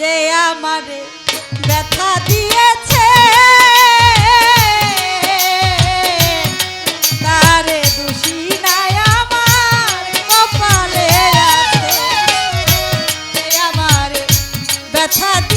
যে আমারে ব্যথা দিয়েছে তারে দোষী নাই ব্যথা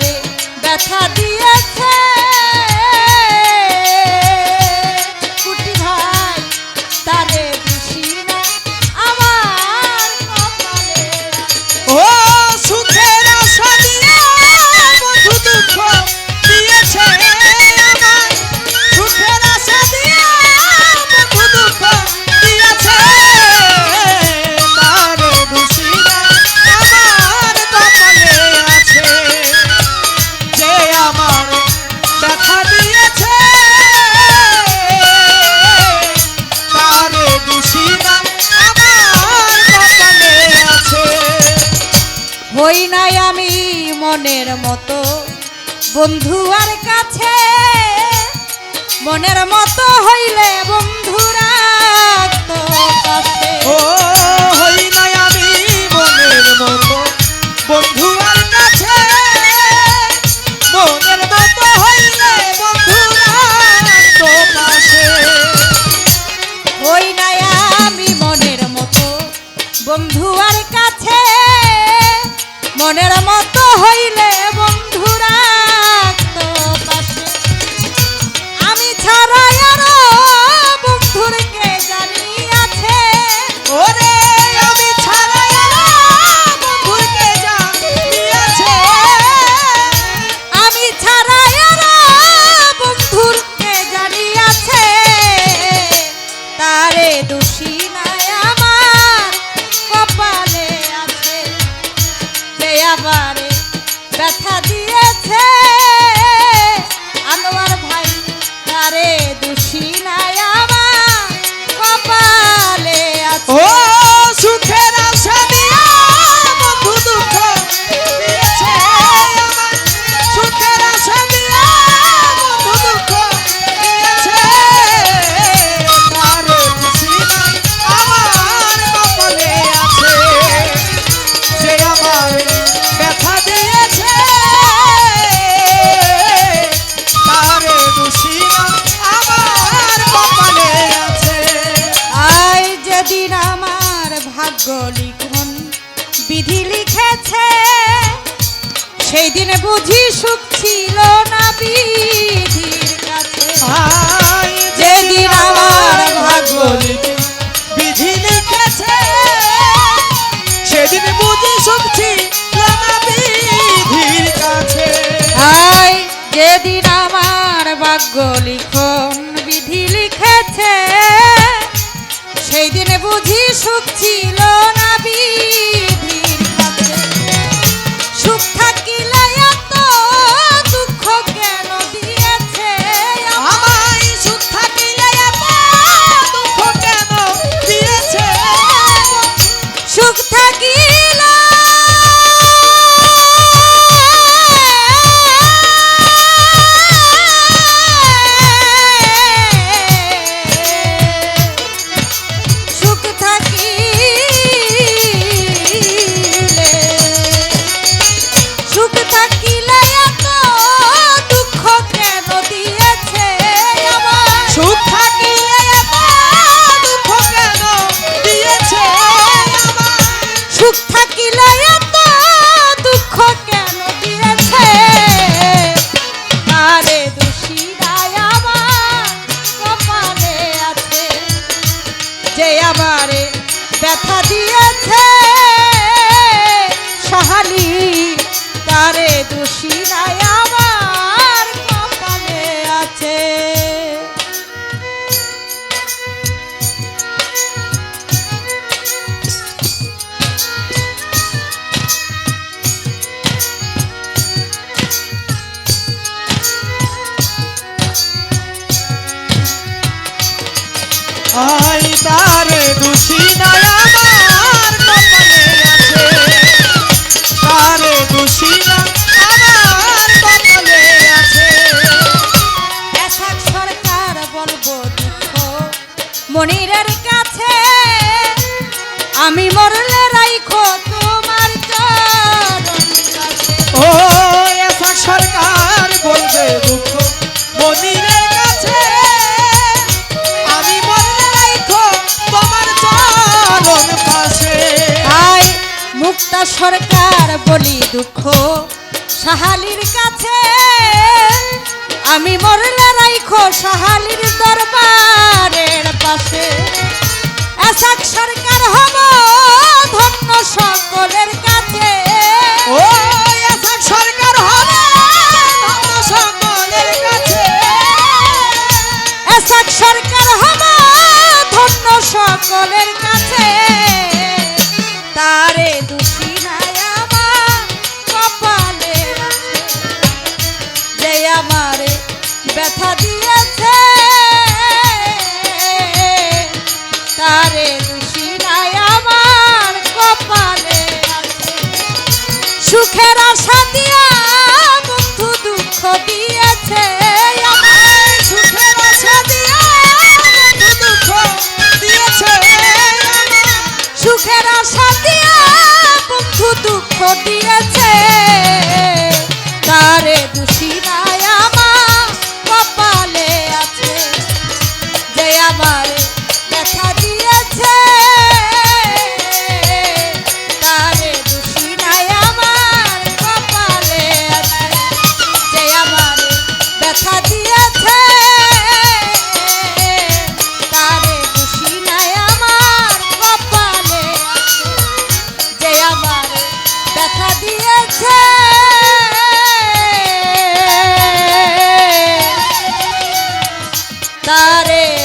রে ব্যথা বন্ধুয়ার কাছে মনের মতো হইলে বন্ধুরা হই মনের মতো বন্ধু আর কাছে। মতো হইলে বন্ধুরা মনের মতো কাছে মনের মতো হইলে সেই দিন বুঝি সুখ ছিল না বিধির কাছে। যেদিন আমার ভাগ্য বিধি লিখেছে। সেদিন বুঝি সুখ ছিল বিধির কাছে। যেদিন আমার ভাগ্য লিখন বিধি লিখেছে। সেই দিন বুঝি সুখ ছিল না বিধি মরলে রাইখো তোমার চরণ ও এসা সরকার বলবে দুঃখ। মনিরের কাছে আমি মরলে রাইখো তোমার চরণ পাশে আই মুক্তা সরকার বলি দুঃখ। সাহালির কাছে আমি মরলে রাইখো সাহালির দরবারের পাশে। এসাক সরকার দোষী আমার কপালে। আছে সুখের আশা দিয়া বন্ধু দুঃখ দিয়েছে। আমার সুখের আশা দিয়া বন্ধু দুঃখ দিয়েছে। দিয়েছে।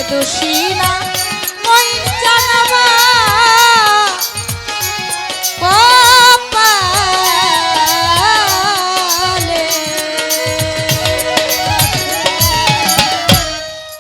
দোষী না।